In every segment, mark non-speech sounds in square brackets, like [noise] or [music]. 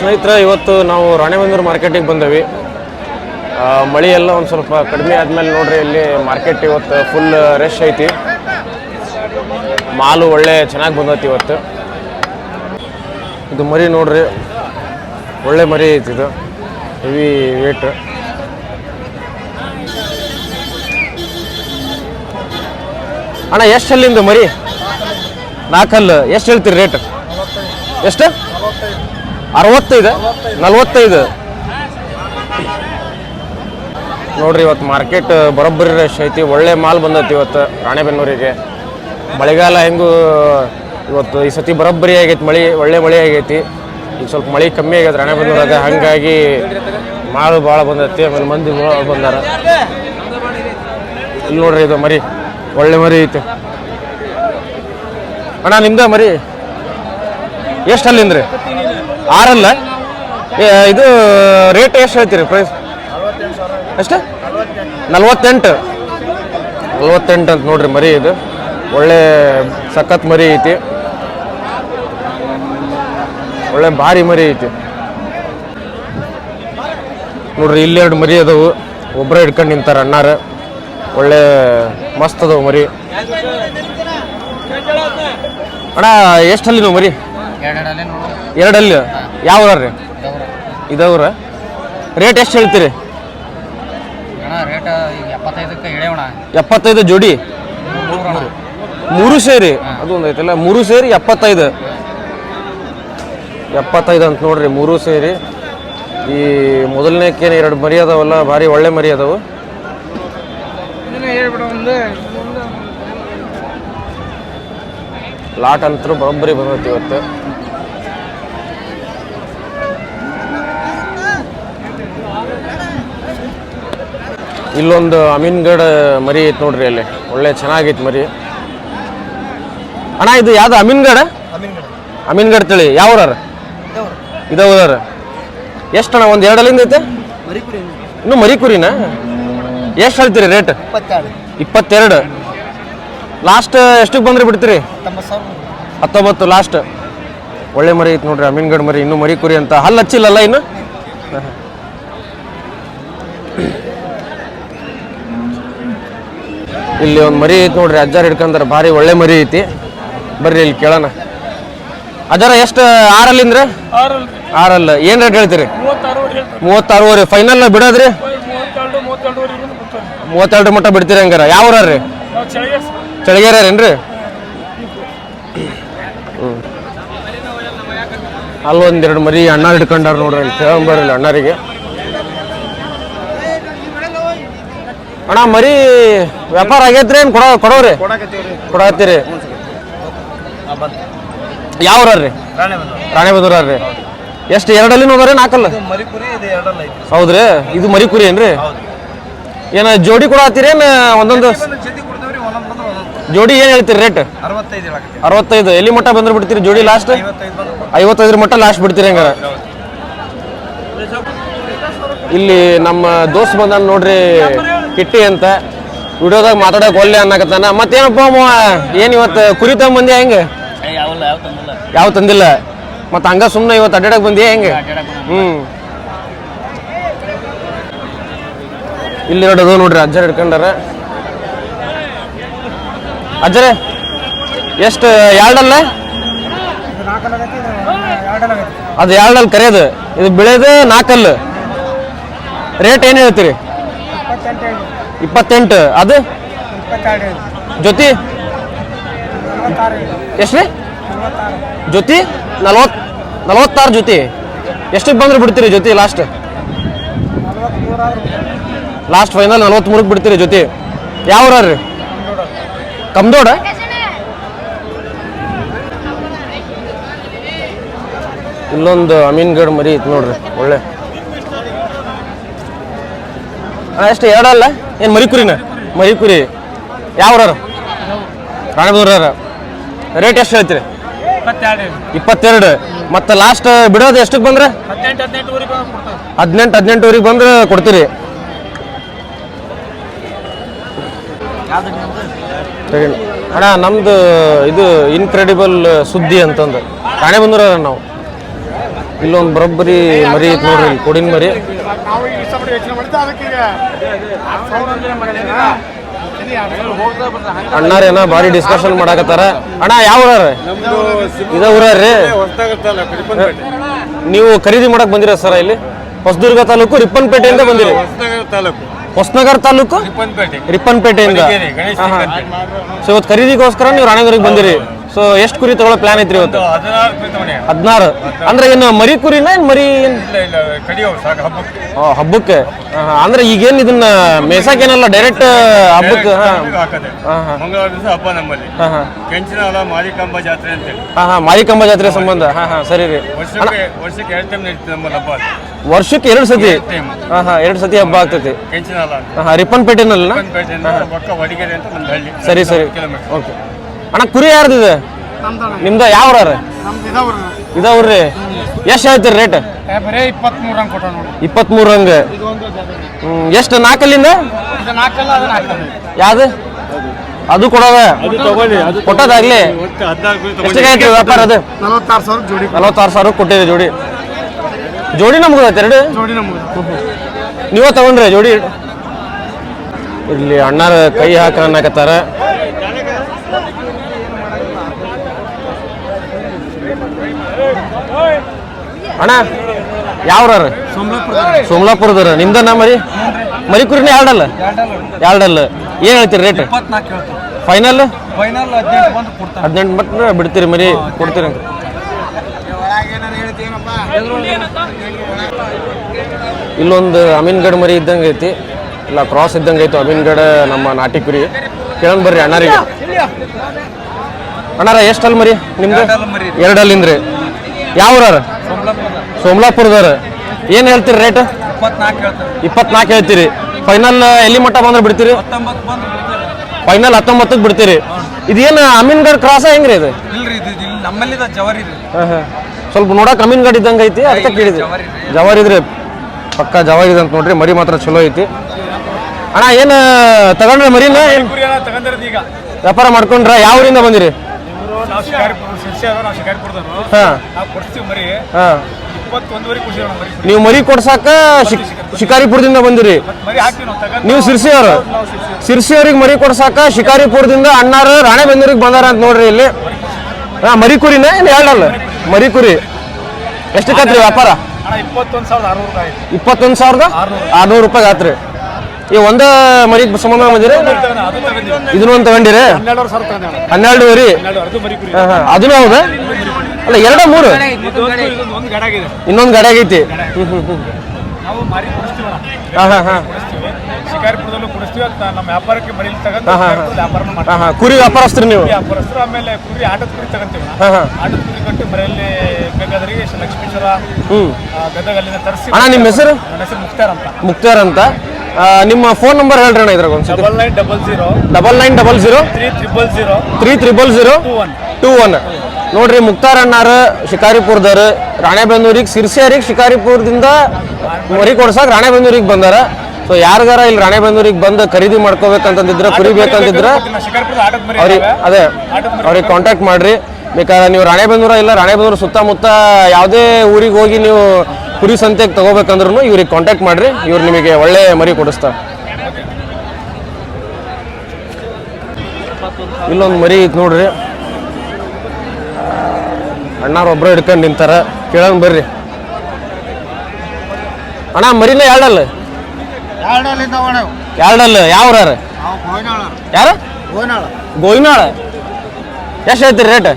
ಸ್ನೇಹಿತರೆ, ಇವತ್ತು ನಾವು ರಾಣೆಬೆಂದೂರು ಮಾರ್ಕೆಟಿಗೆ ಬಂದೇವಿ. ಮಳೆ ಎಲ್ಲ ಒಂದು ಸ್ವಲ್ಪ ಕಡಿಮೆ ಆದಮೇಲೆ ನೋಡ್ರಿ, ಇಲ್ಲಿ ಮಾರ್ಕೆಟ್ ಇವತ್ತು ಫುಲ್ ರಶ್ ಐತಿ. ಮಾಲು ಒಳ್ಳೆ ಚೆನ್ನಾಗಿ ಬಂದೈತಿ ಇವತ್ತು. ಇದು ಮರಿ ನೋಡ್ರಿ, ಒಳ್ಳೆ ಮರಿ ಐತಿ ಇದು. ಹೆವಿ ವೇಟ್ ಅಣ್ಣ, ಎಷ್ಟು ಅಲ್ಲಿಂದ ಮರಿ? ನಾಲ್ಕಲ್ಲು. ಎಷ್ಟು ಹೇಳ್ತೀರಿ ರೇಟ್ ಎಷ್ಟು? ಅರವತ್ತೈದು, ನಲ್ವತ್ತೈದು. ನೋಡ್ರಿ ಇವತ್ತು ಮಾರ್ಕೆಟ್ ಬರೋಬ್ಬರಿ ರಶ್ ಐತಿ, ಒಳ್ಳೆ ಮಾಲ್ ಬಂದೈತಿ ಇವತ್ತು ರಾಣೆಬೆನ್ನೂರಿಗೆ. ಮಳೆಗಾಲ ಹೆಂಗೂ, ಇವತ್ತು ಈ ಸತಿ ಬರೋಬ್ಬರಿ ಆಗೈತಿ, ಮಳೆ, ಒಳ್ಳೆ ಮಳೆ ಆಗೈತಿ. ಈಗ ಸ್ವಲ್ಪ ಮಳೆ ಕಮ್ಮಿ ಆಗೈತೆ ರಾಣೆಬೆನ್ನೂರಾಗ, ಹಾಗಾಗಿ ಮಾಲು ಭಾಳ ಬಂದೈತಿ, ಆಮೇಲೆ ಮಂದಿ ಬಂದಾರ. ಇಲ್ಲಿ ನೋಡ್ರಿ ಇದು ಮರಿ, ಒಳ್ಳೆ ಮರಿ ಐತಿ. ಅಣ್ಣ, ನಿಮ್ದ ಮರಿ? ಎಷ್ಟು ಅಲ್ಲಿಂದ್ರಿ ಆರಲ್ಲ? ಏ, ಇದು ರೇಟ್ ಎಷ್ಟು ಹೇಳ್ತೀರಿ ಪ್ರೈಸ್ ಎಷ್ಟು? ನಲ್ವತ್ತೆಂಟು. ನಲ್ವತ್ತೆಂಟು ಅಂತ ನೋಡ್ರಿ ಮರಿ ಇದು. ಒಳ್ಳೆ ಸಖತ್ ಮರಿ ಐತಿ. ಒಳ್ಳೆ ಭಾರಿ ಮರಿ ಐತಿ. ನೋಡ್ರಿ ಇಲ್ಲೆರಡು ಮರಿ ಅದಾವು. ಒಬ್ಬರ ಹಿಡ್ಕೊಂಡು ನಿಂತಾರ ಅಣ್ಣಾರ. ಒಳ್ಳೆ ಮಸ್ತ್ ಅದಾವು ಮರಿ. ಅಣ್ಣ ಎಷ್ಟಲ್ಲಿ ನೋವು ಮರಿ? ಎರಡಲ್ಲಿ? ಯಾವ ರೀ? ಇದವ್ರ. ರೇಟ್ ಎಷ್ಟು ಹೇಳ್ತೀರಿ? ಎಪ್ಪತ್ತೈದು ಜೋಡಿ? ಮೂರು ಸೇರಿ? ಅದು ಒಂದು ಐತಲ್ಲ ಮೂರು ಸೇರಿ ಎಪ್ಪತ್ತೈದು. ಎಪ್ಪತ್ತೈದು ಅಂತ ನೋಡ್ರಿ ಮೂರು ಸೇರಿ. ಈ ಮೊದಲನೇಕೇನು ಎರಡು ಮರಿ ಅದಾವಲ್ಲ ಭಾರಿ ಒಳ್ಳೆ ಮರಿ ಅದಾವು. ಲಾಟ್ ಅಂತರೂ ಬರೋಬ್ಬರಿ ಬಂದೈತಿ ಇವತ್ತು. ಇಲ್ಲೊಂದು ಅಮೀನ್ಗಢ ಮರಿ ಐತೆ ನೋಡ್ರಿ ಅಲ್ಲಿ. ಒಳ್ಳೆ ಚೆನ್ನಾಗೈತೆ ಮರಿ. ಅಣ್ಣ ಇದು ಯಾವ್ದು ಅಮೀನ್ಗಢ? ಅಮೀನ್ಗಢ. ತಳಿ ಯಾವ್ರ ಇದಾವ್ರಾರ ಎಷ್ಟು ಅಣ್ಣ ಒಂದು ಎರಡಲ್ಲಿಂದ ಐತೆ ಇನ್ನು ಮರಿ ಕುರಿನ ಎಷ್ಟು ಹೇಳ್ತೀರಿ ರೇಟ್? ಇಪ್ಪತ್ತೆರಡು. ಲಾಸ್ಟ್ ಎಷ್ಟಕ್ಕೆ ಬಂದ್ರೆ ಬಿಡ್ತೀರಿ? ಹತ್ತೊಂಬತ್ತು ಲಾಸ್ಟ್. ಒಳ್ಳೆ ಮರಿ ಐತೆ ನೋಡ್ರಿ ಅಮೀನ್ಗಢ ಮರಿ ಇನ್ನು ಮರಿ ಕುರಿ ಅಂತ. ಹಲ್ಲು ಹಚ್ಚಿಲ್ಲಲ್ಲ ಇನ್ನು? ಇಲ್ಲಿ ಒಂದು ಮರಿ ಐತಿ ನೋಡ್ರಿ, ಅಜ್ಜಾರ್ ಹಿಡ್ಕಂದ್ರೆ ಭಾರಿ ಒಳ್ಳೆ ಮರಿ ಐತಿ. ಬರ್ರಿ ಇಲ್ಲಿ ಕೇಳೋಣ. ಅಜ್ಜಾರ, ಎಷ್ಟು ಆರಲ್ಲಿಂದ್ರೆ ಆರಲ್ಲ ಏನು ರೇಟ್ ಹೇಳ್ತೀರಿ? ಮೂವತ್ತಾರುವರೆ. ಫೈನಲ್ ಬಿಡೋದ್ರಿ? ಮೂವತ್ತೆರಡು ಮಟ್ಟ ಬಿಡ್ತೀರಿ ಹಂಗಾರ. ಯಾವ ರೀ? ಚಳಿಗೇರೇನ್ರಿ ಹ್ಞೂ ಅಲ್ಲಿ ಒಂದೆರಡು ಮರಿ ಅಣ್ಣ ಹಿಡ್ಕೊಂಡಾರ ನೋಡ್ರಿ ಕೇಳಂಬರ್ರಿ ಅಣ್ಣರಿಗೆ. ಅಣ್ಣ ಮರಿ ವ್ಯಾಪಾರ ಆಗೈತ್ರಿ ಏನು ಕೊಡ ಕೊಡೋರಿ ಕೊಡತ್ತೀರಿ ಯಾವ ರೀ ರಾಣೆಬೆದೂರ ರೀ ಎಷ್ಟು ಎರಡಲ್ಲಿ ನೋಡ್ರಿ ನಾಲ್ಕಲ್ಲ? ಹೌದ್ರಿ? ಇದು ಮರಿ ಕುರಿ ಏನ್ರಿ? ಏನ ಜೋಡಿ ಕೊಡತ್ತೀರಿ ಏನು ಒಂದೊಂದು ಜೋಡಿ ಏನು ಹೇಳ್ತೀರಿ ರೇಟ್? ಅರವತ್ತೈದು ಎಲ್ಲಿ ಮಟ್ಟ ಬಂದ್ರೆ ಬಿಡ್ತೀರಿ ಜೋಡಿ ಲಾಸ್ಟ್ ಐವತ್ತೈದರ ಮಟ್ಟ ಲಾಸ್ಟ್ ಬಿಡ್ತೀರಿ ಹಂಗಾರ. ಇಲ್ಲಿ ನಮ್ಮ ದೋಸ್ತ್ ಬಂದ ನೋಡ್ರಿ. ಕಿಟ್ಟಿ ಅಂತ ವಿಡಿಯೋದಾಗ ಮಾತಾಡಕ್ ಒಲ್ಲೆ ಅನ್ನಕತ್ತಾನ. ಮತ್ತೇನಪ್ಪ ಏನು ಏನ್ ಇವತ್ತು ಕುರಿ ತಗೊಂಬಂದಿ ಹೆಂಗೆ? ಯಾವ ತಂದಿಲ್ಲ. ಮತ್ತು ತಂದಿಲ್ಲ? ಮತ್ತೆ ಹಂಗ ಸುಮ್ಮನೆ ಇವತ್ತು ಅಡ್ಡಾಡಕ್ಕೆ ಬಂದಿ ಹೆಂಗೆ? ಹ್ಞೂ ಇಲ್ಲಿ ನೋಡೋದು ನೋಡ್ರಿ ಅಜ್ಜರ್ ಹಿಡ್ಕೊಂಡಾರ. ಅಜ್ಜರೇ ಎಷ್ಟು ಎರಡಲ್ಲ ಅದು ಎರಡಲ್ಲಿ ಕರೆಯೋದು. ಇದು ಬೆಳೆದು ನಾಲ್ಕಲ್ಲು ರೇಟ್ ಏನು ಹೇಳ್ತೀರಿ? ಇಪ್ಪತ್ತೆಂಟು ಅದು? ಜೊತೆ ಎಷ್ಟು ಜೊತೆ ನಲ್ವತ್ ನಲ್ವತ್ತಾರು. ಜೊತೆ ಎಷ್ಟಕ್ಕೆ ಬಂದ್ರೆ ಬಿಡ್ತೀರಿ ಜೊತೆ ಲಾಸ್ಟ್ ಲಾಸ್ಟ್ ಫೈನಲ್ ನಲ್ವತ್ಮೂರಕ್ಕೆ ಬಿಡ್ತೀರಿ ಜೊತೆ ಯಾವ ರೀ ಕಮ್ದೋಡ? ಇಲ್ಲೊಂದು ಅಮೀನ್ಗಢ ಮರಿ ಐತಿ ನೋಡ್ರಿ ಒಳ್ಳೆ ಅಣ್ಣ, ಎಷ್ಟು ಎರಡಲ್ಲ? ಏನು ಮರಿ ಮರಿಕುರಿ. ಮರಿ ಕುರಿ ಯಾವ್ರಾರ ರಾಣೆಬೆದೂರ ರೇಟ್ ಎಷ್ಟು ಹೇಳ್ತೀರಿ? ಇಪ್ಪತ್ತೆರಡು. ಮತ್ತೆ ಲಾಸ್ಟ್ ಬಿಡೋದು ಎಷ್ಟಕ್ಕೆ ಬಂದ್ರೆ? ಹದಿನೆಂಟು ಹದಿನೆಂಟುವರೆಗೆ ಬಂದ್ರೆ ಕೊಡ್ತೀರಿ. ಅಣ್ಣ ನಮ್ದು ಇದು ಇನ್ಕ್ರೆಡಿಬಲ್ ಸುದ್ದಿ ಅಂತಂದು. ರಾಣೆಬೆನ್ನೂರ ನಾವು. ಇಲ್ಲೊಂದು ಬರೋಬ್ಬರಿ ಮರಿ ನೋಡ್ರಿ ಕೊಡಿನ ಮರಿ. ಯೋಚನೆ ಮಾಡಿದ್ದೆ ಅದಕ್ಕೆ ಈಗ ಅಣ್ಣಾರೇನ ಭಾರಿ ಡಿಸ್ಕಷನ್ ಮಾಡಾಕತ್ತಾರ. ಅಣ್ಣ ಯಾವ ಊರ ಇದ ಊರ್ರಿ ನೀವು ಖರೀದಿ ಮಾಡಕ್ ಬಂದಿರ ಸರ್ ಇಲ್ಲಿ? ಹೊಸದುರ್ಗ ತಾಲೂಕು ರಿಪ್ಪನ್ಪೇಟೆಯಿಂದ ಬಂದಿರಿ? ತಾಲೂಕು. ಹೊಸನಗರ ತಾಲೂಕು? ರಿಪ್ಪನ್ಪೇಟೆ. ರಿಪ್ಪನ್ಪೇಟೆಯಿಂದ. ಸೊ ಇವತ್ತು ಖರೀದಿಗೋಸ್ಕರ ನೀವು ರಾಣೆಬೆನ್ನೂರಿಗೆ ಬಂದಿರಿ. ಸೊ ಎಷ್ಟು ಕುರಿ ತಗೊಳ್ಳೋ ಪ್ಲಾನ್ ಐತ್ರಿ ಇವತ್ತು? ಹದಿನಾರು ಪ್ರೀತಮಣಿ ಹದಿನಾರು? ಅಂದ್ರೆ ಏನು ಮರಿ ಕುರಿನ ಏನು ಮರಿ ಏನ್? ಇಲ್ಲ ಇಲ್ಲ ಕಡಿಯೋ ಸಾಕು ಹಬ್ಬಕ್ಕೆ. ಅಂದ್ರೆ ಹಬ್ಬಕ್ಕೆ? ಹಾ, ಹಾ. ಅಂದ್ರೆ ಈಗೇನ್ ಇದನ್ನ ಮೇಸಾಕೇನಲ್ಲ ಡೈರೆಕ್ಟ್ ಹಬ್ಬಕ್ಕೆ ಹಾ. ಹಾಕದೆ. ಹಾ, ಹಾ. ಮಂಗಳವಾರ ದಿವಸ ಹಬ್ಬ ನಮ್ಮಲ್ಲಿ. ಹಾ ಹಾ. ಕೆಂಚಿನ ಹೊಲ ಮಾರಿಕಾಂಬ ಜಾತ್ರೆ ಅಂತೇಳಿ ಹಾ ಹಾ. ಮಾರಿಕಂಬ ಜಾತ್ರೆ ಸಂಬಂಧ. ಹಾ ಹಾ. ಸರಿ ರೀ. ವರ್ಷಕ್ಕೆ ವರ್ಷಕ್ಕೆ ಎರಡು ಟೈಮ್ ನಡೀತದೆ ನಮ್ಮಲ್ಲಿ ಹಬ್ಬ ಅದು. ವರ್ಷಕ್ಕೆ ಎರಡು ಸತಿ? ಟೈಮ್ ಹಾ ಹಾ. ಎರಡು ಸತಿ ಹಬ್ಬ ಆಗ್ತೈತಿ ಕೆಂಚಿನ ಹೊಲ ಅಂತ. ಹಾ ಹಾ. ರಿಪ್ಪನ್ಪೇಟೆನಲ್ಲ ರಿಪ್ಪನ್ಪೇಟೆಯಿಂದ ಪಕ್ಕ ವಡಿಗೆರೆ ಅಂತ ಒಂದು ಹಳ್ಳಿ. ಸರಿ ಸರಿ. Kilometre okay. ಅಣ್ಣ ಕುರಿ ಯಾರ್ದು ಇದು? ನಿಮ್ದು ಯಾವ ಇದಾವ್ರಿ. ಇದಾವ್ರಿ ಎಷ್ಟು ಹೇಳ್ತೀರಿ ರೇಟ್? ಇಪ್ಪತ್ ಇಪ್ಪತ್ಮೂರು ಹಂಗೆ ಕೊಟ್ಟ ನೋಡಿ ಇಪ್ಪತ್ಮೂರು ಹಂಗೆ. ಹ್ಮ್ ಎಷ್ಟು ನಾಲ್ಕಲ್ಲಿಂದ? ಯಾವ್ದು? ಅದು ಕೊಡೋದ? ಕೊಟ್ಟದಾಗ್ಲಿ. ಎಷ್ಟು ಎಷ್ಟಿಗೆ ವ್ಯಾಪಾರ ಅದು? ನಲವತ್ತಾರು ಸಾವಿರ ಜೋಡಿ ನಲವತ್ತಾರು ಸಾವಿರ ಕೊಟ್ಟಿದೆ ಜೋಡಿ. ಜೋಡಿ ನಮ್ಗೆ ಎರಡು? ಜೋಡಿ ನಮ್ಗೆ ನೀವೇ ತಗೊಂಡ್ರಿ ಜೋಡಿ. ಇಲ್ಲಿ ಅಣ್ಣಾರ ಕೈ ಹಾಕ ಅಣ್ಣ ಯಾವ್ರ ಸೋಮಲಾಪುರದವ್ರ. ನಿಮ್ದನ್ನ ಮರಿ? ಮರಿ ಕುರಿನ ಎರಡಲ್ಲ? ಎರಡಲ್ಲ. ಏನ್ ಹೇಳ್ತೀರಿ ರೇಟ್ ಫೈನಲ್ ಹದಿನೆಂಟು ಮಟ್ಟ ಬಿಡ್ತೀರಿ ಮರಿ ಕೊಡ್ತೀರಿ ಇಲ್ಲೊಂದು ಅಮೀನ್ಗಡ್ ಮರಿ ಇದ್ದಂಗೆ ಐತಿ. ಇಲ್ಲ ಕ್ರಾಸ್ ಇದ್ದಂಗೆ ಐತಿ. ಅಮೀನ್ಗಡ ನಮ್ಮ ನಾಟಿ ಕುರಿ. ಕೇಳೋಣ ಬರ್ರಿ ಅಣ್ಣಾರಿಗೆ. ಅಣ್ಣಾರ ಎಷ್ಟಲ್ ಮರಿ ನಿಮ್ದು? ಎರಡಲ್ಲಿಂದ್ರಿ. ಯಾವ ಊರಾರ ಸೋಮಲಾಪುರದವ್ರ. ಏನು ಹೇಳ್ತೀರಿ ರೇಟ್ ಇಪ್ಪತ್ನಾಲ್ಕು ಹೇಳ್ತಾರೆ. ಫೈನಲ್ ಎಲ್ಲಿ ಮಟ್ಟ ಬಂದ್ರೆ ಬಿಡ್ತೀರಿ? ಫೈನಲ್ ಹತ್ತೊಂಬತ್ತಕ್ಕೆ ಬಿಡ್ತೀರಿ. ಇದೇನು ಅಮೀನ್ಗಡ್ ಕ್ರಾಸ್ ಹೆಂಗ್ರಿ ಇದು. ಸ್ವಲ್ಪ ನೋಡಕ್ ಅಮೀನ್ಗಡ್ ಇದ್ದಂಗೆ ಐತಿ ಅದಕ್ಕೆ ಕೇಳಿದ್ರಿ ಜವಾರಿ ಇದ್ರಿ ಪಕ್ಕ ಜವಾರಿ ಅಂತ ನೋಡ್ರಿ ಮರಿ ಮಾತ್ರ ಚಲೋ ಐತಿ. ಅಣ್ಣ ಏನು ತಗೊಂಡ್ರೆ ಮರಿನ? ವ್ಯಾಪಾರ ಮಾಡ್ಕೊಂಡ್ರ ಯಾವ ಊರಿಂದ ಬಂದಿರಿ? ನಾವು ಶಿಕಾರಿಪುರ ಶಿರ್ಸಿ ಅದ ನಾವು ಶಿಕಾರಿಪುರದವರು ಹಾ. ನಾವು ಕೊಡ್ತೀವಿ ಮರಿ. ಹಾ. ಇಪ್ಪತ್ತೊಂದುವರೆಗೆ ಖುಷಿ ನಾವು ಮರಿ. ನೀವು ಮರಿ ಕೊಡ್ಸಾಕ ಶಿಕ್- ಶಿಕಾರಿಪುರದಿಂದ ಬಂದಿರಿ. ಮರಿ ಹಾಕ್ತೀವಿ ನಾವು ತಗೊಂಡು ನೀವು ಸಿರ್ಸಿ ಅವರು. ಸಿರ್ಸಿ ಅವ್ರಿಗೆ ಮರಿ ಕೊಡ್ಸಾಕ ಶಿಕಾರಿಪುರದಿಂದ ಅಣ್ಣಾರು ರಾಣೆಬೆನ್ನೂರಿಗೆ ಬಂದಾರ ಅಂತ ನೋಡ್ರಿ ಇಲ್ಲಿ. ಹಾ ಮರಿ ಕುರಿನ ಏನು ಹೇಳಲ್ಲ ಮರಿ ಕುರಿ ಎಷ್ಟಕ್ಕತ್ರಿ ವ್ಯಾಪಾರ? ಅಣ್ಣ ಇಪ್ಪತ್ತೊಂದು ಸಾವಿರದ ಆರುನೂರು ರೂಪಾಯಿ ಇಪ್ಪತ್ತೊಂದು ಸಾವಿರದ ಆರ್ನೂರು ರೂಪಾಯಿ ಆತ್ರಿ. ಈ ಒಂದ ಮರಿ ಸಮಾನ ಬಂದಿರಿ ಇದನ್ನ ಒಂದು ತಗೊಂಡಿರಿ? ಹನ್ನೆರಡು ಸಾವಿರ ತಗೊಂಡೆ ಹನ್ನೆರಡು ವರಿ ಹನ್ನೆರಡು ಮರಿ ಕುರಿ ಹಾ ಹಾ. ಅದನ್ನು ಹೌದಾ? ಅಲ್ಲ ಎರಡ ಮೂರು? ಇನ್ನೊಂದು ಗಾಡಿ ಆಗೈತಿ ನಾವು ಕುರಿ ವ್ಯಾಪಾರಸ್ತ್ರಿ ನೀವು ವ್ಯಾಪಾರಸ್ಥರು ಆಮೇಲೆ ಕುರಿ ಆಟದ ಕುರಿ ತಗೊಂತೀವಿ ಆಟದ ಕುರಿ ಕಟ್ಟಿ ಮನೆಯಲ್ಲಿ ಲಕ್ಷ್ಮೀಶ್ವರ ಗದಗ ಅಲ್ಲಿಂದ ತರಿಸಿ ನಿಮ್ಮ ಹೆಸರು? ನನ್ನ ಹೆಸರು ಮುಕ್ತಾರ್ ಅಂತ. ಮುಕ್ತಾರ್ ಅಂತ. ನಿಮ್ಮ ಫೋನ್ ನಂಬರ್ ಹೇಳ್ರಿ ಅಣ್ಣ ಇದ್ರಾಗ ಒಂದ್ಸತಿ double nine double zero double nine double zero three triple zero three triple zero two one ನೋಡ್ರಿ ಮುಕ್ತಾರ್ ಅಣ್ಣಾರ ಶಿಕಾರಿಪುರದವ್ರು. ರಾಣೆಬೆನ್ನೂರಿಗೆ ಸಿರ್ಸಿಯರಿಗೆ ಶಿಕಾರಿಪುರದಿಂದ ಮರಿ ಕೊಡ್ಸಾಕ ರಾಣೆಬೆನ್ನೂರಿಗೆ ಬಂದಾರ. ಸೊ ಯಾರಿಗಾರ ಇಲ್ಲಿ ರಾಣೆಬೆನ್ನೂರಿಗೆ ಬಂದು ಖರೀದಿ ಮಾಡ್ಕೋಬೇಕಂತಂದಿದ್ರ ಕುರಿ ಬೇಕಂತಿದ್ರ ಅವ್ರಿಗೆ ಅದೇ ಅವ್ರಿಗೆ ಕಾಂಟ್ಯಾಕ್ಟ್ ಮಾಡ್ರಿ. ಬೇಕಾದ್ರೆ ನೀವು ರಾಣೆಬೆನ್ನೂರ ಇಲ್ಲ ರಾಣೆಬೆನ್ನೂರು ಸುತ್ತಮುತ್ತ ಯಾವುದೇ ಊರಿಗೆ ಹೋಗಿ ನೀವು ಕುರಿ ಸಂತೆಗೆ ತಗೋಬೇಕಂದ್ರೂ ಇವ್ರಿಗೆ ಕಾಂಟ್ಯಾಕ್ಟ್ ಮಾಡ್ರಿ ಇವ್ರು ನಿಮಗೆ ಒಳ್ಳೆ ಮರಿ ಕೊಡಿಸ್ತಾರೆ. ಇಲ್ಲೊಂದು ಮರಿ ಐತೆ ನೋಡ್ರಿ. ಅಣ್ಣಾರು ಒಬ್ರು ಹಿಡ್ಕೊಂಡು ನಿಂತಾರ. ಕೇಳಂಗ್ ಬರ್ರಿ. ಅಣ್ಣ ಮರಿನ ಎರಡಲ್ಲ ಎರಡಲ್ಲ ಯಾವ ಯಾರ? ಗೋವಿನಾಳ. ಎಷ್ಟು ಹೇಳ್ತೀರಿ ರೇಟ್?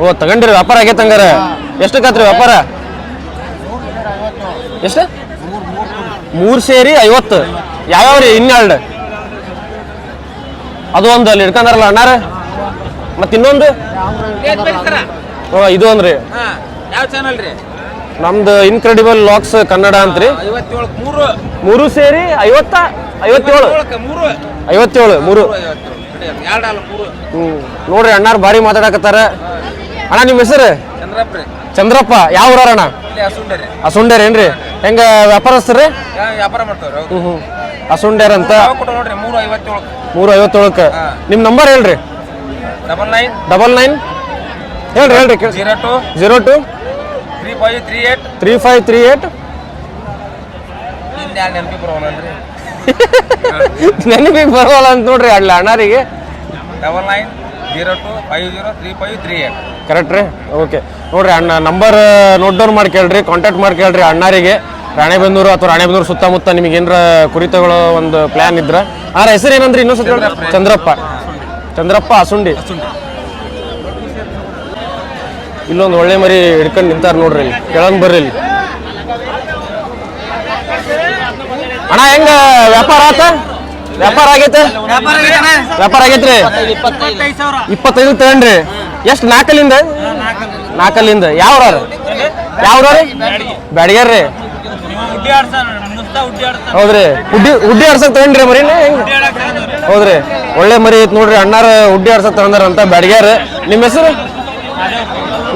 ಓ ತಗೊಂಡ್ರಿ. ವ್ಯಾಪಾರ ಆಗೈತೆ ಹಂಗಾರ. ಎಷ್ಟಕ್ಕಾತ್ರಿ ವ್ಯಾಪಾರ? ಎಷ್ಟು? ಮೂರು ಸೇರಿ ಐವತ್ತು. ಯಾವ್ಯಾವ ರೀ? ಇನ್ನೆರಡು ಅದು ಒಂದು ಅಲ್ಲಿ ಇಟ್ಕೊಂಡಾರಲ್ಲ ಅಣ್ಣಾರ? ಮತ್ತೆ ಇನ್ನೊಂದು? ಓ ಇದು ಒಂದ್ರಿ ನಮ್ದು ಇನ್ಕ್ರೆಡಿಬಲ್ ಲಾಕ್ಸ್ ಕನ್ನಡ ಅಂತ್ರಿ. ಮೂರು. ಸೇರಿ ಐವತ್ತ ಐವತ್ತೇಳು. ಐವತ್ತೇಳು ಮೂರು. ಹ್ಮ್. ನೋಡ್ರಿ ಅಣ್ಣಾರ್ ಭಾರಿ ಮಾತಾಡಕತ್ತಾರ. ಅಣ್ಣ ನಿಮ್ಮ ಹೆಸರು? ಚಂದ್ರಪ್ಪ ಯಾವ ಊರಣ್ಣ ಅಣ್ಣ? ಅಸುಂಡೇರ್. ಏನ್ರಿ? ಹೆಂಗ ವ್ಯಾಪಾರಸ್ತ್ರಿ ವ್ಯಾಪಾರ ಮಾಡ್ತಾವ್ರಿ ಹ್ಮ್ ಹ್ಮ್. ಅಸುಂಡೇರ್ ಅಂತ? ನೋಡ್ರಿ ಮೂರು ಐವತ್ತೇಳು ಮೂರು ಐವತ್ತೇಳಕ್ಕೆ ನಿಮ್ಮ ನಂಬರ್ ಹೇಳ್ರಿ. Double nine. Double nine? ಹೇಳ್ರಿ ಹೇಳ್ರಿ zero two. Zero two. Three five three eight. Three five three eight. ನೆನಪಿಗೆ ಬರೋಲ್ಲ [laughs] ಅಂತ ನೋಡ್ರಿ ಅಲ್ಲ ಅಣ್ಣಾರಿಗೆ. Double nine. Zero two five zero three five three eight. Correct ರೀ? ಓಕೆ ನೋಡ್ರಿ ಅಣ್ಣ ನಂಬರ್ ನೋಟ್ ಡೌನ್ ಮಾಡಿ ಕೇಳ್ರಿ ಕಾಂಟ್ಯಾಕ್ಟ್ ಮಾಡಿ ಕೇಳ್ರಿ ಅಣ್ಣಾರಿಗೆ. ರಾಣೆಬೆನ್ನೂರು ಅಥವಾ ರಾಣೆಬೆನ್ನೂರು ಸುತ್ತಮುತ್ತ ನಿಮಗೆ ಏನರ ಕುರಿತಗಳ ಒಂದು ಪ್ಲಾನ್ ಇದ್ರೆ. ಆರ ಹೆಸರು ಏನಂದ್ರೆ ಇನ್ನೂ ಸತಿ ಚಂದ್ರಪ್ಪ. ಚಂದ್ರಪ್ಪ. ಅಸುಂಡಿ. ಇಲ್ಲೊಂದು ಒಳ್ಳೆ ಮರಿ ಹಿಡ್ಕೊಂಡು ನಿಂತಾರೆ ನೋಡ್ರಿ ಇಲ್ಲಿ. ಕೆಳಂಗ್ ಬರ್ರಿ ಇಲ್ಲಿ. ಅಣ್ಣ ಹೆಂಗ ವ್ಯಾಪಾರ ಆತ? ವ್ಯಾಪಾರ ಆಗೈತೆ? ವ್ಯಾಪಾರ ಆಗೈತ್ರಿ? ಇಪ್ಪತ್ತೈದು ತಗೊಂಡ್ರಿ. ಎಷ್ಟು ನಾಲ್ಕಲ್ಲಿಂದ? ನಾಲ್ಕಲ್ಲಿಂದ. ಯಾವ್ರ ಯಾವ್ರ ಬ್ಯಾಡಿಗ್ಯಾರ ರೀ ಹೌದ್ರಿ. ಹುಡ್ಡಿ ಹುಡ್ಡಿ ಆಡ್ಸಕ್ ತಗೊಂಡ್ರಿ ಮರಿ ಹೌದ್ರಿ. ಒಳ್ಳೆ ಮರಿ ಐತ್ ನೋಡ್ರಿ. ಅಣ್ಣಾರ ಹುಡ್ಡಿ ಆಡ್ಸಕ್ ತಗೊಂಡಾರ ಅಂತ ಬ್ಯಾಡಿಗ್ಯಾರ ನಿಮ್ಮ ಹೆಸರು?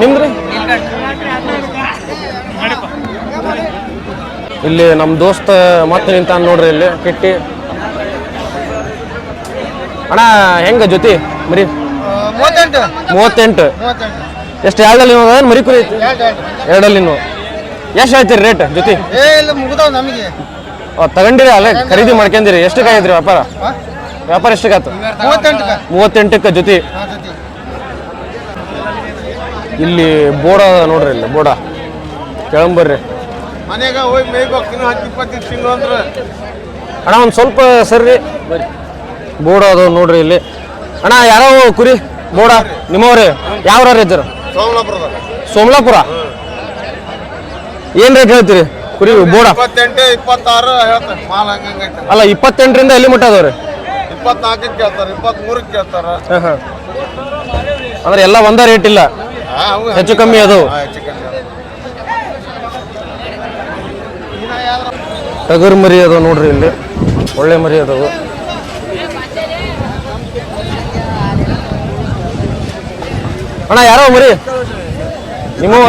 ನಿಮ್ದ್ರಿ? ಇಲ್ಲಿ ನಮ್ಮ ದೋಸ್ತ ಮತ್ತೆ ನಿಂತಾನ ನೋಡ್ರಿ ಇಲ್ಲಿ ಕೆಟ್ಟಿ. ಅಣ್ಣ ಹೆಂಗ ಜೊತೆ ಮರಿ? ಮೂವತ್ತೆಂಟು. ಮೂವತ್ತೆಂಟು. ಎಷ್ಟು ಎರಡಲ್ಲಿ ನೀವು ಮರಿ ಕುರಿ ಐತಿ? ಎರಡು ಎರಡು. ಎರಡಲ್ಲಿ ನೀವು. ಎಷ್ಟು ಹೇಳ್ತೀರಿ ರೇಟ್ ಜೊತೆ ಏ ಇಲ್ಲ ಮುಗ್ದಾವ್ ನಮಗೆ. ತಗೊಂಡಿರಿ ಅಲ್ಲೇ ಖರೀದಿ ಮಾಡ್ಕೊಂಡಿರಿ ಎಷ್ಟು ಕಾಯಿದ್ರಿ ವ್ಯಾಪಾರ? ವ್ಯಾಪಾರ ಎಷ್ಟು ಮೂವತ್ತೆಂಟು ಮೂವತ್ತೆಂಟಕ್ಕೆ. ಜೊತೆ ಇಲ್ಲಿ ಬೋಡ ಅದ ನೋಡ್ರಿ ಇಲ್ಲಿ ಬೋಡ. ಕೆಳಂಬರ್ರಿ. ಮನೆಗೆ ಹೋಗಿ ಮೇಗ ಹೋಗ್ತೀನಿ ಹತ್ತು ಇಪ್ಪತ್ತು ತಿಂಗಳು ಅಂದ್ರೆ. ಅಣ್ಣ ಒಂದು ಸ್ವಲ್ಪ ಸರ್ರಿ. ಬೋಡ ಅದಾವ ನೋಡ್ರಿ ಇಲ್ಲಿ. ಅಣ್ಣ ಯಾರೋ ಕುರಿ? ಬೋಡ? ನಿಮ್ಮವ್ರಿ? ಯಾವ ಇದ್ದಾರೆ? ಸೋಮಲಾಪುರ. ಏನ್ ರೇಟ್ ಹೇಳ್ತೀರಿ? ಕುರಿ ಬೋಡ? ಅಲ್ಲ ಇಪ್ಪತ್ತೆಂಟರಿಂದ ಎಲ್ಲಿ ಮುಟ್ಟ ಅದಾವ್ರಿ ಅಂದ್ರೆ ಎಲ್ಲ ಒಂದ ರೇಟ್ ಇಲ್ಲ? ಹೆಚ್ಚು ಕಮ್ಮಿ ಅದು? ಹಾ, ಹೆಚ್ಚು ಕಮ್ಮಿ ಅದು. ಟಗರ್ ಮರಿ ಅದಾವ ನೋಡ್ರಿ ಇಲ್ಲಿ. ಒಳ್ಳೆ ಮರಿ ಅದಾವು ಅಣ್ಣ ಯಾರೋ ಮರಿ? ನಿಮ್ಮವ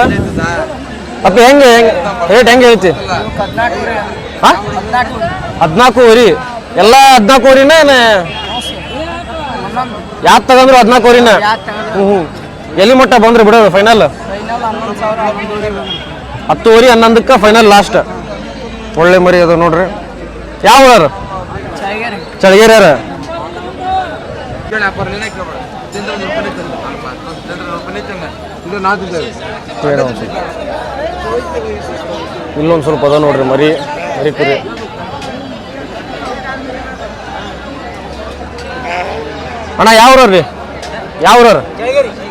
ಅಪ್ಪ ಹೆಂಗೆ ಹೆಂಗೆ? ರೇಟ್ ಹೆಂಗೆ ಹೇಳ್ತಿ ಹದಿನಾಲ್ಕು ವರಿ. ಎಲ್ಲ ಹದಿನಾಲ್ಕು ವರಿನ ಯಾವ್ದು ತಗೊಂಡ್ರು ಹದಿನಾಲ್ಕೂವರಿನ ಹ್ಞೂ ಹ್ಞೂ ಎಲ್ಲಿ ಮಟ್ಟ ಬಂದ್ರೆ ಬಿಡೋದು ಫೈನಲ್ ಹತ್ತುವರೆ ಹನ್ನೊಂದಕ್ಕೆ ಫೈನಲ್ ಲಾಸ್ಟ್ ಒಳ್ಳೆ ಮರಿ ಅದು ನೋಡ್ರಿ. ಯಾವ ಊರವ್ರು? ಚಳಗೇರ್ಯಾರ ಬೇಡ ಒಂದ್ ಸ್ವಲ್ಪ. ಇಲ್ಲೊಂದು ಸ್ವಲ್ಪ ಅದ ನೋಡ್ರಿ ಮರಿ ಮರಿ ಕುರಿ ಅಣ್ಣ ಯಾವ ಊರವ್ರಿ ಯಾವ ಊರವ್ರು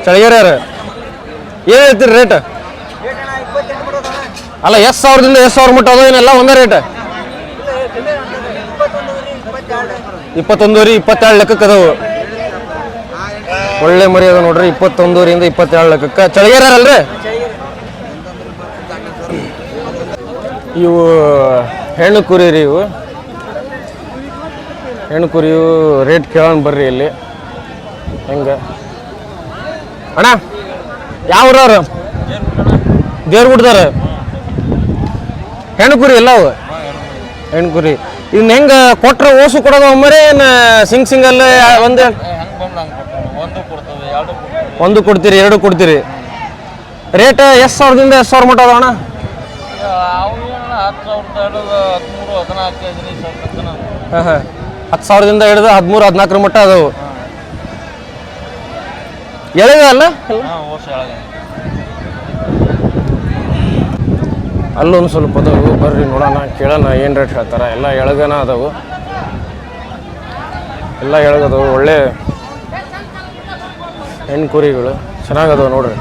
ಚಳಗೇರ್ಯಾರ ಏನು ಹೇಳ್ತೀರಿ ರೇಟ್ ಅಲ್ಲ ಎಷ್ಟು ಸಾವಿರದಿಂದ ಎಷ್ಟು ಸಾವಿರ ಮುಟ್ಟ ಅದ ಏನೆಲ್ಲ ಒಂದೇ ರೇಟ್ ಇಪ್ಪತ್ತೊಂದೂವರೆ ಇಪ್ಪತ್ತೆರಡು ಲೆಕ್ಕಕ್ಕೆ ಅದಾವು ಒಳ್ಳೆ ಮರಿ ಅದ ನೋಡ್ರಿ, ಇಪ್ಪತ್ತೊಂದೂರಿಂದ ಇಪ್ಪತ್ತೇಳು ಲೆಕ್ಕಕ್ಕೆ ಚಳಿಗೇರಲ್ರಿ ಇವು ಹೆಣ್ಣು ಕುರಿ ರೀ ಇವು. ಹೆಣ್ಣು ಕುರಿಯು ರೇಟ್ ಕೇಳೋಣ ಬರ್ರಿ ಇಲ್ಲಿ. ಹೆಂಗ? ಅಣ್ಣ, ಯಾವ ಊರವ್ರು? ದೇವ್ರು ಬಿಡ್ತಾರೆ ಹೆಣ್ಣು ಕುರಿ ಎಲ್ಲ ಅವು? ಹೆಣ್ಣು ಕುರಿ. ಇನ್ನು ಹೆಂಗೆ ಕೊಟ್ರೆ ಓಸು ಕೊಡೋದು ಒಮ್ಮರೆ ಏನು ಸಿಂಗ್ ಸಿಂಗಲ್ಲೇ ಒಂದು? ಒಂದು ಕೊಡ್ತೀರಿ ಎರಡು ಕೊಡ್ತೀರಿ. ರೇಟ್ ಎಷ್ಟು ಸಾವಿರದಿಂದ ಎಷ್ಟು ಸಾವಿರ ಮಟ್ಟ ಅದಾವ ಅಣ್ಣ? ಹಾಂ ಹಾಂ. ಹತ್ತು ಸಾವಿರದಿಂದ ಹಿಡಿದು ಹದಿಮೂರು ಹದಿನಾಲ್ಕರ ಮಟ್ಟ ಅದಾವು. ಎಳೆದ ಅಲ್ಲ? ಅಲ್ಲೊಂದು ಸ್ವಲ್ಪ ಅದಾವು. ಬರ್ರಿ ನೋಡೋಣ ಕೇಳೋಣ ಏನು ರೇಟ್ ಹೇಳ್ತಾರ. ಎಲ್ಲ ಎಳಗನ ಅದಾವು. ಎಲ್ಲ ಎಳಗದವು. ಒಳ್ಳೆ ಹೆಣ್ಣು ಕುರಿಗಳು ಚೆನ್ನಾಗದವ ನೋಡ್ರಿ.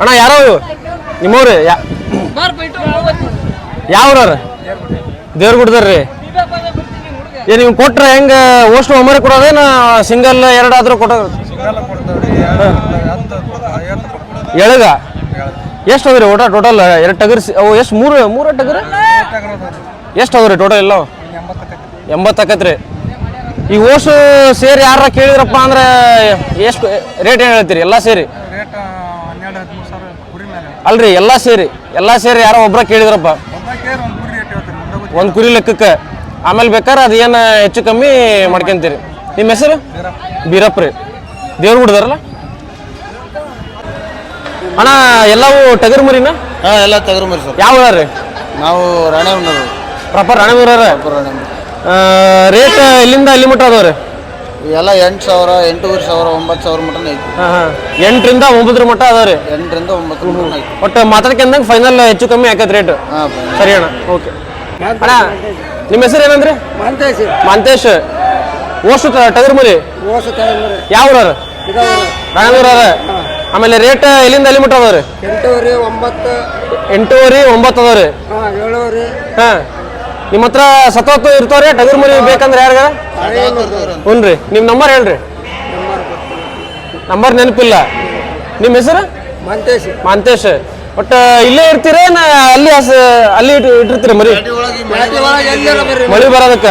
ಅಣ್ಣ ಯಾರೋ? ನಿಮ್ಮವ್ರಿ? ಯಾವ್ರ ದೇವ್ರ ಗುಡ್ದಾರ್ರಿ ಏ ನೀವು ಕೊಟ್ರೆ ಹೆಂಗೆ ಓಷ್ಟು ಒಮ್ಮರಿ ಕೊಡೋದೇನ ಸಿಂಗಲ್ ಎರಡಾದ್ರೂ ಕೊಡೋದು. ಎಳಗ ಎಷ್ಟು ಅದ್ರಿ ಓಟ ಟೋಟಲ್? ಎರಡು ಟಗರ್ ಅವು ಎಷ್ಟು ಮೂರು ಮೂರು ಟಗರ್? ಎಷ್ಟು ಅದ್ರಿ ಟೋಟಲ್ ಎಲ್ಲ? ಎಂಬತ್ತಕ್ಕತ್ರಿ ಈ ಓಸು ಸೇರಿ ಯಾರ ಕೇಳಿದ್ರಪ್ಪ ಅಂದ್ರೆ ಎಷ್ಟು ರೇಟ್ ಏನು ಹೇಳ್ತೀರಿ? ಎಲ್ಲ ಸೇರಿ? ಅಲ್ರಿ ಎಲ್ಲ ಸೇರಿ ಎಲ್ಲ ಸೇರಿ ಯಾರೋ ಒಬ್ರ ಕೇಳಿದ್ರಪ್ಪ? ಒಂದು ಕುರಿ ರೇಟ್ ಒಂದು ಕುರಿ ಲೆಕ್ಕಕ್ಕೆ. ಆಮೇಲೆ ಬೇಕಾದ್ರೆ ಅದು ಏನು ಹೆಚ್ಚು ಕಮ್ಮಿ ಮಾಡ್ಕೊಂತೀರಿ? ನಿಮ್ಮ ಹೆಸರು? ಬೀರಪ್ಪ. ರೀ. ದೇವ್ರು ಬಿಡ್ದಾರಲ್ಲ ಅಣ್ಣ ಎಲ್ಲವೂ ಟಗರ್ ಮರಿನ? ಹಾಂ ಎಲ್ಲ ತೆಗೆದು ಮರಿ ಸರ್. ಯಾವ ರೀ? ನಾವು ರಾಣೆ ಪ್ರಾಪರ್ ರಾಣೆಬೀರ ರೇಟ್ ಎಲ್ಲಿಂದ ಅಲ್ಲಿ ಮಟ್ಟ ಅದಾವ್ರಿ? ಇವೆಲ್ಲ ಎಂಟು ಸಾವಿರ ಎಂಟೂವರೆ ಸಾವಿರ ಒಂಬತ್ತು ಸಾವಿರ ಮಟನ್ ಐತಿ. ಹಾಂ ಹಾಂ. ಎಂಟರಿಂದ ಒಂಬತ್ತರ ಮಟ್ಟ ಅದಾವ್ರಿ? ಎಂಟರಿಂದ ಒಂಬತ್ತು ಮಟನ್ ಐತಿ. ಒಟ್ಟು ಮಾತಾಡ್ಕೊಂಡಂಗೆ ಫೈನಲ್ ಹೆಚ್ಚು ಕಮ್ಮಿ ಆಕತ್ ರೇಟ್ ಹಾಂ ಸರಿ ಅಣ್ಣ ಓಕೆ ಅಣ್ಣ ನಿಮ್ಮ ಹೆಸರು ಏನಂದ್ರಿ? ಮಾಂತೇಶ್. ಓಷ್ಟು ಟಗರ್ಮುರಿ ಯಾವ ಊರ ರಾಣೆಬೀರ ಆಮೇಲೆ ರೇಟ್ ಎಲ್ಲಿಂದ ಎಲ್ಲಿ ಮಟ್ಟ ಅದಾವ್ರಿ? ಎಂಟೂವರೆ ಒಂಬತ್ತು. ಎಂಟೂವರೆ ಒಂಬತ್ತು ಅದಾವ್ರಿ? ಹಾಂ ಏಳುವರೆ. ಹಾ. ನಿಮ್ಮ ಹತ್ರ ಸತವತ್ತು ಇರ್ತಾವ್ರಿ ಟಗರ್ ಮರಿ ಬೇಕಂದ್ರೆ ಯಾರಿಗಾರ? ಹ್ಞೂ ರೀ ನಿಮ್ಮ ನಂಬರ್ ಹೇಳ್ರಿ. ನಂಬರ್ ನೆನಪಿಲ್ಲ. ನಿಮ್ಮ ಹೆಸರು? ಮಂತೇಶ್. ಮಾಂತೇಶ್. ಬಟ್ ಇಲ್ಲೇ ಇರ್ತೀರೇನ ಅಲ್ಲಿ ಹಸ ಅಲ್ಲಿ ಇಟ್- ಇಟ್ಟಿರ್ತೀರಿ ಮರಿ? ಮಳಿ ಬರೋದಕ್ಕ?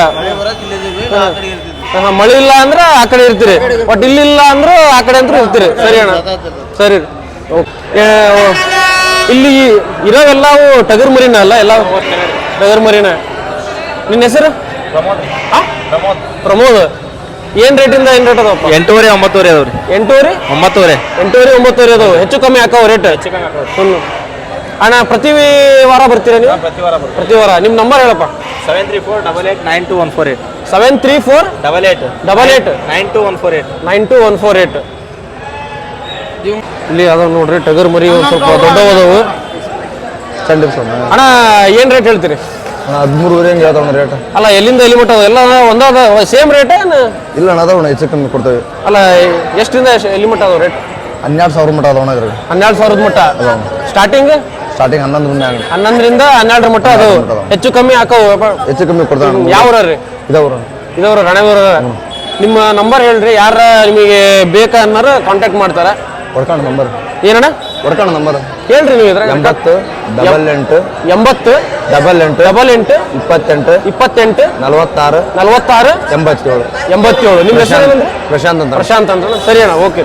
ಹಾ, ಮಳಿ ಇಲ್ಲ ಅಂದ್ರೆ ಆ ಕಡೆ ಇರ್ತೀರಿ. ಒಟ್ಟು ಇಲ್ಲಿಲ್ಲ ಅಂದ್ರೆ ಆ ಕಡೆ ಅಂತ ಇರ್ತೀರಿ. ಸರಿ ಅಣ್ಣ. ಸರಿ. ಓಕೆ. ಇಲ್ಲಿ ಇರೋವೆಲ್ಲವು ಟಗರ್ ಮರಿನ ಅಲ್ಲ? ಎಲ್ಲ ಟಗರ್ ಮರಿನ? ನಿನ್ನ ಹೆಸರು? ಪ್ರಮೋದ್. ಏನ್ ರೇಟಿಂದ ಏನ್ ರೇಟ್ ಅದಾವ ಎಂಟೂವರೆ ಒಂಬತ್ತುವರೆ ಅದಾವ್ರಿ. ಎಂಟೂವರೆ? ಒಂಬತ್ತುವರೆ. ಎಂಟೂವರೆ ಒಂಬತ್ತುವರೆ ಅದಾವ. ಹೆಚ್ಚು ಕಮ್ಮಿ ಹಾಕಾವ ರೇಟ್ ಹ್ಞೂ ಅಣ್ಣ ಪ್ರತಿ ವಾರ ಬರ್ತೀರಾ ನೀವು? ಪ್ರತಿ ವಾರ ಪ್ರತಿ ವಾರ. ನಿಮ್ಮ ನಂಬರ್ ಹೇಳಪ್ಪ. Seven three four double eight nine two one four eight seven three four double eight double eight nine two one four eight nine two one four eight ಇಲ್ಲಿ ಅದಾವ ನೋಡ್ರಿ ಟಗರ್ ಮರಿ ಸ್ವಲ್ಪ ದೊಡ್ಡವದವು. ಅದಾವು ಚಂಡಿ ಅಣ್ಣ ಏನ್ ರೇಟ್ ಹೇಳ್ತೀರಿ? ಹದಿಮೂರುವರೆ ಹೆಂಗೆ ಹೇಳ್ತಾವಣ್ಣ ರೇಟ್ ಅಲ್ಲ ಎಲ್ಲಿಂದ ಎಲ್ಲಿ ಮಟ್ಟ ಎಲ್ಲ ಒಂದೇ ಸೇಮ್ ರೇಟ್ ಇಲ್ಲ ಅಣ್ಣ ಅದಾವಣ ಹೆಚ್ಚು ಕಮ್ಮಿ ಕೊಡ್ತೇವೆ. ಅಲ್ಲ ಎಷ್ಟರಿಂದ ಎಷ್ಟ್- ಎಲ್ಲಿ ಮಟ್ಟ ಅದಾವ ರೇಟ್ ಹನ್ನೆರಡು ಸಾವಿರ ಮಟ್ಟ ಅದಾವಣ್ಣ ಇದ್ರಾಗ. ಹನ್ನೆರಡು ಸಾವಿರದ ಮಟ್ಟ? ಸ್ಟಾರ್ಟಿಂಗ್ ಸ್ಟಾರ್ಟಿಂಗ್ ಹನ್ನೊಂದು ಮುಂದೆ ಹನ್ನೊಂದರಿಂದ ಹನ್ನೆರಡರ ಮಟ್ಟ ಅದಾವು ಅದಾವು. ಹೆಚ್ಚು ಕಮ್ಮಿ ಹಾಕವು ಹೆಚ್ಚು ಕಮ್ಮಿ ಕೊಡ್ತಾವೆ ಯಾವ ರೀ ಇದಾವ್ರ ಇದವ್ರು ರಣವೀರ ನಿಮ್ಮ ನಂಬರ್ ಹೇಳ್ರಿ ಯಾರ ನಿಮಗೆ ಬೇಕಾ ಅನ್ನೋರು ಕಾಂಟ್ಯಾಕ್ಟ್ ಮಾಡ್ತಾರೆ. ಕೊಡ್ಕೊಂಡು ನಂಬರ್ ಏನಣ್ಣ? ಹೊಡ್ಕೊಂಡು ನಂಬರ್. ಹೇಳ್ರಿ ನೀವು ಇದ್ರಾಗ. ಎಂಬತ್ತು ಡಬಲ್ ಎಂಟು ಎಂಬತ್ತು ಡಬಲ್ ಎಂಟು ಡಬಲ್ ಎಂಟು ಇಪ್ಪತ್ತೆಂಟು ಇಪ್ಪತ್ತೆಂಟು ನಲವತ್ತಾರು ನಲವತ್ತಾರು ಎಂಬತ್ತೇಳು. ಎಂಬತ್ತೇಳು. ನಿಮ್ಮ ಹೆಸರು ಏನಂದ್ರೆ? ಪ್ರಶಾಂತ್ ಅಂತ. ಪ್ರಶಾಂತ್ ಅಂತ ಸರಿ ಅಣ್ಣ ಓಕೆ.